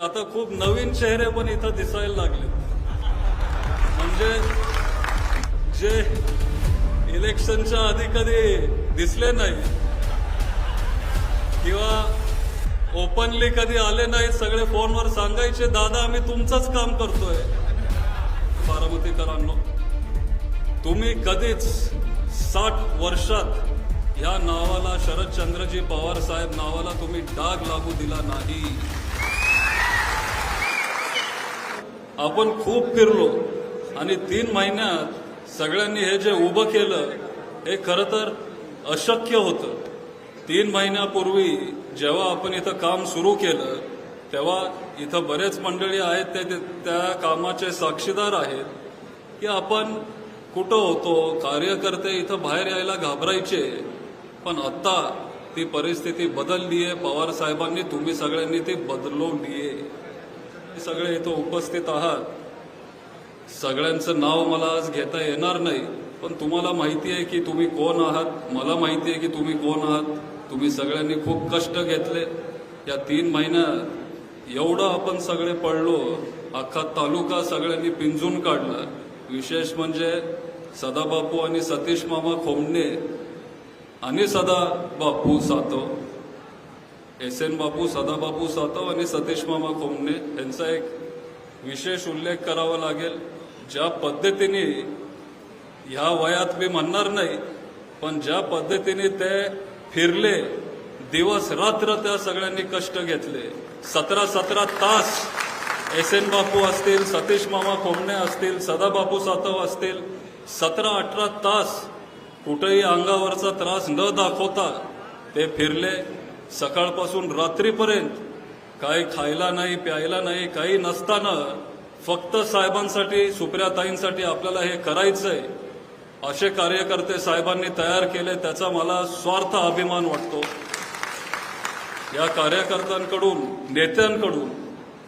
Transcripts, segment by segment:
आता खूप नवीन चेहरे पण इथं दिसायला लागले. म्हणजे जे इलेक्शनच्या आधी कधी दिसले नाही किंवा ओपनली कधी आले नाही सगळे फोनवर सांगायचे दादा आम्ही तुमचंच काम करतोय. बारामतीकरांनो तुम्ही कधीच साठ वर्षात या नावाला शरदचंद्रजी पवार साहेब नावाला तुम्ही डाग लागू दिला नाही. आपण खूप फिरलो आणि तीन महिन्यात सगळ्यांनी हे जे उभं केलं हे खरं तर अशक्य होतं. तीन महिन्यापूर्वी जेव्हा आपण इथं काम सुरू केलं तेव्हा इथं बरेच मंडळी आहेत ते ते- त्या कामाचे साक्षीदार आहेत की आपण कुठं होतो कार्यकर्ते इथं बाहेर यायला घाबरायचे पण आत्ता ती परिस्थिती बदलली आहे पवार साहेबांनी तुम्ही सगळ्यांनी ती बदलवली आहे सगळे इथं उपस्थित आहात. सगळ्यांचं नाव मला आज घेता येणार नाही पण तुम्हाला माहिती आहे की तुम्ही कोण आहात? मला माहिती आहे की तुम्ही कोण आहात? तुम्ही सगळ्यांनी खूप कष्ट घेतले. या तीन महिन्यात एवढं आपण सगळे पडलो अख्खा तालुका सगळ्यांनी पिंजून काढला. विशेष म्हणजे सदाबापू आणि सतीश मामा खोमणे आणि सदा बापू सातव. एस एन बापू सदाबापू सातव आणि सतीश मामा खोमणे यांचा एक विशेष उल्लेख करावा लागेल. ज्या पद्धतीने ह्या वयात मी म्हणणार नाही पण ज्या पद्धतीने ते फिरले दिवस रात्र त्या सगळ्यांनी कष्ट घेतले. सतरा सतरा तास एस एन बापू असतील सतीश मामा खोमणे असतील सदाबापू सातव असतील सतरा अठरा तास कुठेही अंगावरचा त्रास न दाखवता ते फिरले. सकाळपासून रात्रीपर्यंत काही खायला नाही प्यायला नाही काही नसताना फक्त साहेबांसाठी सुप्रियाताईंसाठी आपल्याला हे करायचंय. असे कार्यकर्ते साहेबांनी तयार केले त्याचा मला स्वार्थ अभिमान वाटतो. या कार्यकर्त्यांकडून नेत्यांकडून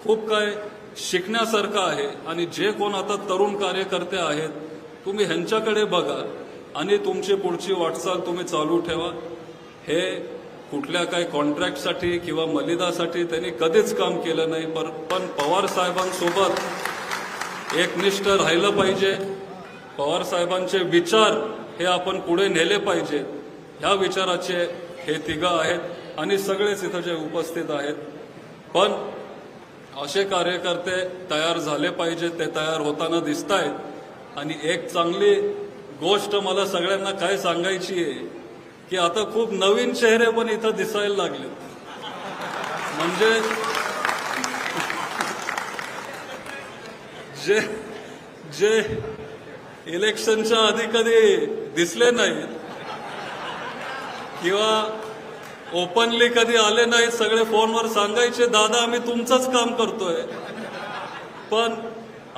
खूप काय शिकण्यासारखं आहे आणि जे कोण आता तरुण कार्यकर्ते आहेत तुम्ही ह्यांच्याकडे बघा आणि तुमची पुढची वाटचाल तुम्ही चालू ठेवा. हे कुठल्या काही कॉन्ट्रॅक्टसाठी किंवा मलिदासाठी त्यांनी कधीच काम केलं नाही पर पण पवार साहेबांसोबत एकनिष्ठ राहिलं पाहिजे. पवार साहेबांचे विचार हे आपण पुढे नेले पाहिजे. ह्या विचाराचे हे तिघं आहेत आणि सगळेच इथं जे उपस्थित आहेत. पण असे कार्यकर्ते तयार झाले पाहिजे ते तयार होताना दिसत आहेत आणि एक चांगली गोष्ट मला सगळ्यांना काय सांगायची आहे की आता खूप नवीन चेहरे पण इथं दिसायला लागले म्हणजे जे जे इलेक्शनच्या आधी कधी दिसले नाहीत किंवा ओपनली कधी आले नाहीत सगळे फोनवर सांगायचे दादा आम्ही तुमचंच काम करतोय. पण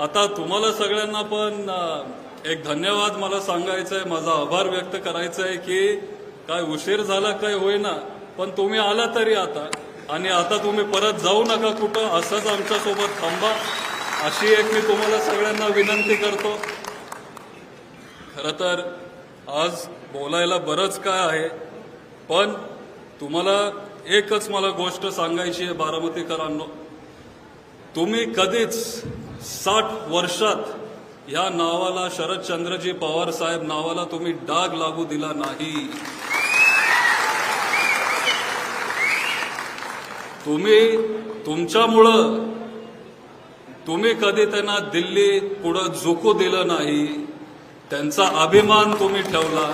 आता तुम्हाला सगळ्यांना पण एक धन्यवाद मला सांगायचं आहे माझा आभार व्यक्त करायचा आहे की काय उशीर झाला काय होईना. पण तुम्ही आला तरी आता. आणि आता तुम्ही परत जाऊ नका कुठं असंच आमच्यासोबत थांबा. अशी एक मी तुम्हाला सगळ्यांना विनंती करतो. खरं तर आज बोलायला बरंच काय आहे पण तुम्हाला एकच मला गोष्ट सांगायची आहे बारामतीकरांनो. तुम्ही कधीच साठ वर्षात या नावाला शरदचंद्रजी पवार साहेब नावाला तुम्ही डाग लागू दिला नाही. तुम्ही तुमच्यामुळं तुम्ही कधी त्यांना दिल्ली पुढं झुकू दिलं नाही त्यांचा अभिमान तुम्ही ठेवला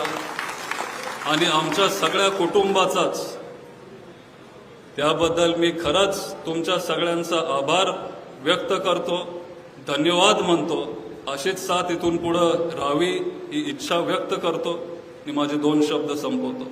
आणि आमच्या सगळ्या कुटुंबाचाच. त्याबद्दल मी खरंच तुमच्या सगळ्यांचा आभार व्यक्त करतो धन्यवाद म्हणतो. अशीच साथ इथून पुढं राहावी ही इच्छा व्यक्त करतो आणि माझे दोन शब्द संपवतो.